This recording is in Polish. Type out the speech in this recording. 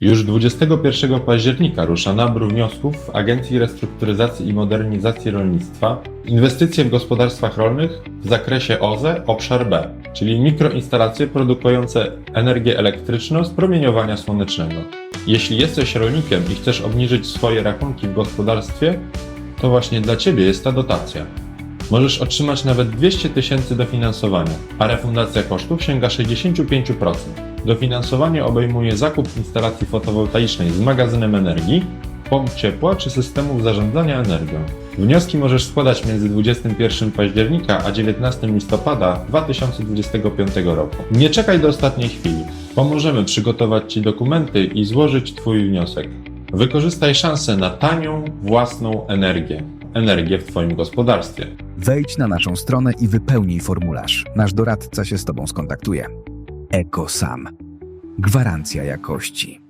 Już 21 października rusza nabór wniosków w Agencji Restrukturyzacji i Modernizacji Rolnictwa inwestycje w gospodarstwach rolnych w zakresie OZE obszar B, czyli mikroinstalacje produkujące energię elektryczną z promieniowania słonecznego. Jeśli jesteś rolnikiem i chcesz obniżyć swoje rachunki w gospodarstwie, to właśnie dla Ciebie jest ta dotacja. Możesz otrzymać nawet 200 tysięcy dofinansowania, a refundacja kosztów sięga 65%. Dofinansowanie obejmuje zakup instalacji fotowoltaicznej z magazynem energii, pomp ciepła czy systemów zarządzania energią. Wnioski możesz składać między 21 października a 19 listopada 2025 roku. Nie czekaj do ostatniej chwili. Pomożemy przygotować Ci dokumenty i złożyć Twój wniosek. Wykorzystaj szansę na tanią, własną energię. Energię w Twoim gospodarstwie. Wejdź na naszą stronę i wypełnij formularz. Nasz doradca się z Tobą skontaktuje. EcoSam. Gwarancja jakości.